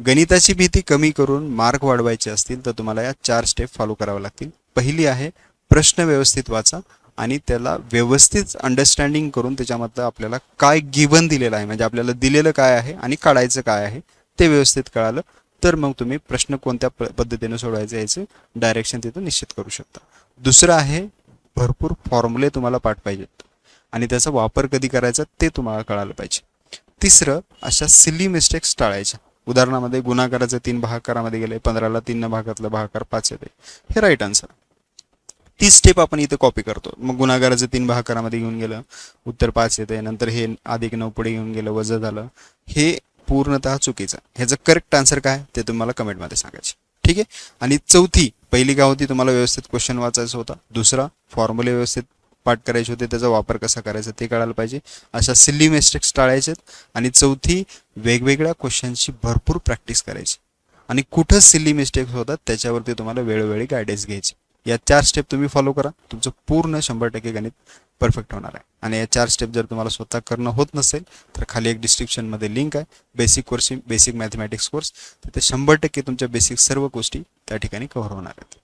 गणिताची भीती कमी करून मार्क वाढवायचे असतील तर तुम्हाला या चार स्टेप फॉलो करावे लागतील. पहिली आहे प्रश्न व्यवस्थित वाचा आणि त्याला व्यवस्थित अंडरस्टँडिंग करून त्याच्यामधलं आपल्याला काय गिवन दिलेलं आहे म्हणजे आपल्याला दिलेलं काय आहे आणि काढायचं काय आहे ते व्यवस्थित कळालं तर मग तुम्ही प्रश्न कोणत्या प- पद्धतीने सोडवायचे याचे डायरेक्शन तिथं निश्चित करू शकता. दुसरं आहे भरपूर फॉर्म्युले तुम्हाला पाठ पाहिजेत आणि त्याचा वापर कधी करायचा ते तुम्हाला कळालं पाहिजे. तिसरं अशा सिली मिस्टेक्स टाळायच्या. उदाहरणामध्ये गुणाकाराचे तीन भागाकारामध्ये गेले पंधराला तीन भागातलं भागाकार पाच येते. हे राईट आन्सर ती स्टेप आपण इथे कॉपी करतो. मग गुणाकाराचे तीन भागाकारामध्ये घेऊन गेलं उत्तर पाच येते नंतर हे अधिक नऊ पुढे घेऊन गेलं वजन झालं. हे पूर्णतः चुकीचं. ह्याचं करेक्ट आन्सर काय? ते तुम्हाला कमेंटमध्ये सांगायचे. ठीक आहे? आणि चौथी पहिली काय होती? तुम्हाला व्यवस्थित क्वेश्चन वाचायचा होता. दुसरा फॉर्म्युले व्यवस्थित पाठ करायचे होते त्याचा वापर कसा करायचा ते कळायला पाहिजे. अशा सिल्ली मिस्टेक्स टाळायचेत आणि चौथी वेगवेगळ्या क्वेश्चनची भरपूर प्रॅक्टिस करायची. आणि कुठं सिल्ली मिस्टेक्स होतात त्याच्यावरती तुम्हाला वेळोवेळी गायडन्स घ्यायची. या चार स्टेप तुम्ही फॉलो करा. तुमचं पूर्ण शंभर टक्के गणित परफेक्ट होणार आहे. आणि या चार स्टेप जर तुम्हाला स्वतः करणं होत नसेल तर खाली एक डिस्क्रिप्शनमध्ये लिंक आहे. Basic course basic mathematics course तिथे शंभर टक्के तुमच्या बेसिक सर्व गोष्टी त्या ठिकाणी कव्हर होणार आहेत.